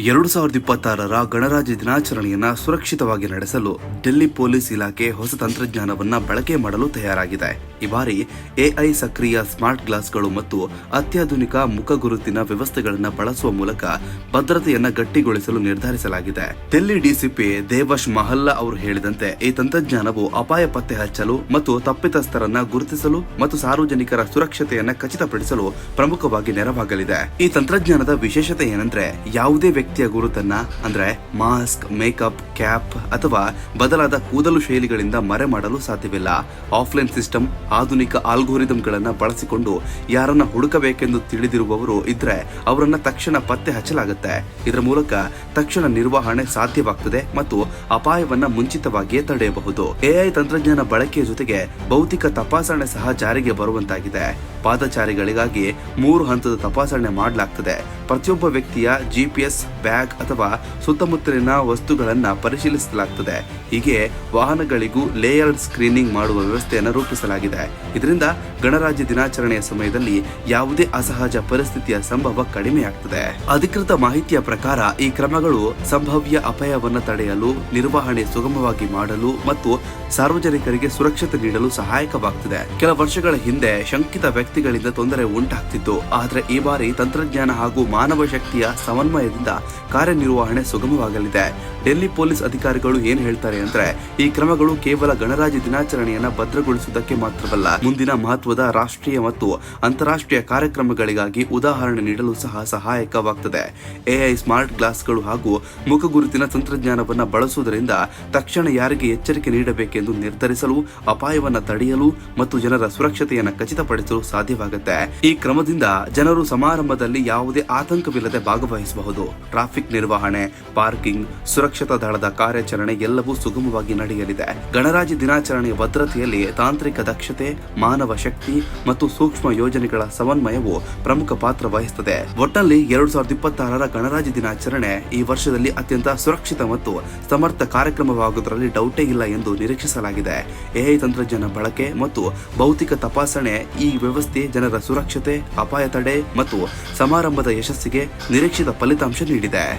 ಎರಡು ಸಾವಿರದ ಇಪ್ಪತ್ತಾರರ ಗಣರಾಜ್ಯ ದಿನಾಚರಣೆಯನ್ನ ಸುರಕ್ಷಿತವಾಗಿ ನಡೆಸಲು ಡೆಲ್ಲಿ ಪೊಲೀಸ್ ಇಲಾಖೆ ಹೊಸ ತಂತ್ರಜ್ಞಾನವನ್ನ ಬಳಕೆ ಮಾಡಲು ತಯಾರಾಗಿದೆ. ಈ ಬಾರಿ ಎಐ ಸಕ್ರಿಯ ಸ್ಮಾರ್ಟ್ ಗ್ಲಾಸ್ಗಳು ಮತ್ತು ಅತ್ಯಾಧುನಿಕ ಮುಖಗುರುತಿನ ವ್ಯವಸ್ಥೆಗಳನ್ನು ಬಳಸುವ ಮೂಲಕ ಭದ್ರತೆಯನ್ನ ಗಟ್ಟಿಗೊಳಿಸಲು ನಿರ್ಧರಿಸಲಾಗಿದೆ. ಡೆಲ್ಲಿ ಡಿಸಿಪಿ ದೇವಶ್ ಮಹಲ್ಲಾ ಅವರು ಹೇಳಿದಂತೆ, ಈ ತಂತ್ರಜ್ಞಾನವು ಅಪಾಯ ಪತ್ತೆ ಹಚ್ಚಲು ಮತ್ತು ತಪ್ಪಿತಸ್ಥರನ್ನ ಗುರುತಿಸಲು ಮತ್ತು ಸಾರ್ವಜನಿಕರ ಸುರಕ್ಷತೆಯನ್ನ ಖಚಿತಪಡಿಸಲು ಪ್ರಮುಖವಾಗಿ ನೆರವಾಗಲಿದೆ. ಈ ತಂತ್ರಜ್ಞಾನದ ವಿಶೇಷತೆ ಏನಂದ್ರೆ, ಯಾವುದೇ ವ್ಯಕ್ತಿಯ ಗುರುತನ್ನ, ಅಂದ್ರೆ ಮಾಸ್ಕ್, ಮೇಕಪ್, ಕ್ಯಾಪ್ ಅಥವಾ ಬದಲಾದ ಕೂದಲು ಶೈಲಿಗಳಿಂದ ಮರೆ ಮಾಡಲು ಸಾಧ್ಯವಿಲ್ಲ. ಆಫ್ಲೈನ್ ಸಿಸ್ಟಮ್, ಆಧುನಿಕ ಆಲ್ಗೋರಿದಮ್ಗಳನ್ನ ಬಳಸಿಕೊಂಡು ಯಾರನ್ನ ಹುಡುಕಬೇಕೆಂದು ತಿಳಿದಿರುವವರು ಇದ್ರೆ ಅವರನ್ನ ತಕ್ಷಣ ಪತ್ತೆ ಹಚ್ಚಲಾಗುತ್ತೆ. ಇದರ ಮೂಲಕ ತಕ್ಷಣ ನಿರ್ವಹಣೆ ಸಾಧ್ಯವಾಗ್ತದೆ ಮತ್ತು ಅಪಾಯವನ್ನ ಮುಂಚಿತವಾಗಿಯೇ ತಡೆಯಬಹುದು. ಎಐ ತಂತ್ರಜ್ಞಾನ ಬಳಕೆಯ ಜೊತೆಗೆ ಭೌತಿಕ ತಪಾಸಣೆ ಸಹ ಜಾರಿಗೆ ಬರುವಂತಾಗಿದೆ. ಪಾದಚಾರಿಗಳಿಗಾಗಿ ಮೂರು ಹಂತದ ತಪಾಸಣೆ ಮಾಡಲಾಗ್ತದೆ. ಪ್ರತಿಯೊಬ್ಬ ವ್ಯಕ್ತಿಯ ಜಿಪಿಎಸ್ ಬ್ಯಾಗ್ ಅಥವಾ ಸುತ್ತಮುತ್ತಲಿನ ವಸ್ತುಗಳನ್ನು ಪರಿಶೀಲಿಸಲಾಗುತ್ತದೆ ಹೀಗೆ ವಾಹನಗಳಿಗೂ ಲೇಯರ್ಡ್ ಸ್ಕ್ರೀನಿಂಗ್ ಮಾಡುವ ವ್ಯವಸ್ಥೆಯನ್ನು ರೂಪಿಸಲಾಗಿದೆ. ಇದರಿಂದ ಗಣರಾಜ್ಯ ದಿನಾಚರಣೆಯ ಸಮಯದಲ್ಲಿ ಯಾವುದೇ ಅಸಹಜ ಪರಿಸ್ಥಿತಿಯ ಸಂಭವ ಕಡಿಮೆಯಾಗ್ತದೆ. ಅಧಿಕೃತ ಮಾಹಿತಿಯ ಪ್ರಕಾರ ಈ ಕ್ರಮಗಳು ಸಂಭವ್ಯ ಅಪಾಯವನ್ನು ತಡೆಯಲು, ನಿರ್ವಹಣೆ ಸುಗಮವಾಗಿ ಮಾಡಲು ಮತ್ತು ಸಾರ್ವಜನಿಕರಿಗೆ ಸುರಕ್ಷತೆ ನೀಡಲು ಸಹಾಯಕವಾಗ್ತದೆ. ಕೆಲ ವರ್ಷಗಳ ಹಿಂದೆ ಶಂಕಿತ ವ್ಯಕ್ತಿಗಳಿಂದ ತೊಂದರೆ ಉಂಟಾಗ್ತಿತ್ತು. ಆದರೆ ಈ ಬಾರಿ ತಂತ್ರಜ್ಞಾನ ಹಾಗೂ ಮಾನವ ಶಕ್ತಿಯ ಸಮನ್ವಯದಿಂದ ಕಾರ್ಯನಿರ್ವಹಣೆ ಸುಗಮವಾಗಲಿದೆ. ಡೆಲ್ಲಿ ಪೊಲೀಸ್ ಅಧಿಕಾರಿಗಳು ಏನ್ ಹೇಳ್ತಾರೆ ಅಂದ್ರೆ, ಈ ಕ್ರಮಗಳು ಕೇವಲ ಗಣರಾಜ್ಯ ದಿನಾಚರಣೆಯನ್ನ ಭದ್ರಗೊಳಿಸುವುದಕ್ಕೆ ಮಾತ್ರವಲ್ಲ, ಮುಂದಿನ ಮಹತ್ವದ ರಾಷ್ಟ್ರೀಯ ಮತ್ತು ಅಂತಾರಾಷ್ಟ್ರೀಯ ಕಾರ್ಯಕ್ರಮಗಳಿಗಾಗಿ ಉದಾಹರಣೆ ನೀಡಲು ಸಹ ಸಹಾಯಕವಾಗುತ್ತದೆ ಎಐ ಸ್ಮಾರ್ಟ್ ಗ್ಲಾಸ್ಗಳು ಹಾಗೂ ಮುಖಗುರುತಿನ ತಂತ್ರಜ್ಞಾನವನ್ನು ಬಳಸುವುದರಿಂದ ತಕ್ಷಣ ಯಾರಿಗೆ ಎಚ್ಚರಿಕೆ ನೀಡಬೇಕೆಂದು ನಿರ್ಧರಿಸಲು, ಅಪಾಯವನ್ನು ತಡೆಯಲು ಮತ್ತು ಜನರ ಸುರಕ್ಷತೆಯನ್ನು ಖಚಿತಪಡಿಸಲು ಸಾಧ್ಯವಾಗುತ್ತೆ. ಈ ಕ್ರಮದಿಂದ ಜನರು ಸಮಾರಂಭದಲ್ಲಿ ಯಾವುದೇ ಆತಂಕವಿಲ್ಲದೆ ಭಾಗವಹಿಸಬಹುದು. ಟ್ರಾಫಿಕ್ ನಿರ್ವಹಣೆ, ಪಾರ್ಕಿಂಗ್, ಸುರಕ್ಷತಾ ದಳದ ಕಾರ್ಯಾಚರಣೆ ಎಲ್ಲವೂ ಸುಗಮವಾಗಿ ನಡೆಯಲಿದೆ. ಗಣರಾಜ್ಯ ದಿನಾಚರಣೆಯ ಭದ್ರತೆಯಲ್ಲಿ ತಾಂತ್ರಿಕ ದಕ್ಷತೆ, ಮಾನವ ಶಕ್ತಿ ಮತ್ತು ಸೂಕ್ಷ್ಮ ಯೋಜನೆಗಳ ಸಮನ್ವಯವು ಪ್ರಮುಖ ಪಾತ್ರ ವಹಿಸುತ್ತದೆ. ಒಟ್ಟಲ್ಲಿ ಎರಡು ಸಾವಿರದ ಇಪ್ಪತ್ತಾರರ ಗಣರಾಜ್ಯ ದಿನಾಚರಣೆ ಈ ವರ್ಷದಲ್ಲಿ ಅತ್ಯಂತ ಸುರಕ್ಷಿತ ಮತ್ತು ಸಮರ್ಥ ಕಾರ್ಯಕ್ರಮವಾಗುವುದರಲ್ಲಿ ಡೌಟೇ ಇಲ್ಲ ಎಂದು ನಿರೀಕ್ಷಿಸಲಾಗಿದೆ. ಎಐ ತಂತ್ರಜ್ಞಾನ ಬಳಕೆ ಮತ್ತು ಭೌತಿಕ ತಪಾಸಣೆ ಈ ವ್ಯವಸ್ಥೆ ಜನರ ಸುರಕ್ಷತೆ, ಅಪಾಯ ತಡೆ ಮತ್ತು ಸಮಾರಂಭದ ಯಶಸ್ಸಿಗೆ ನಿರೀಕ್ಷಿತ ಫಲಿತಾಂಶ ನೀಡಿದೆ. দেয়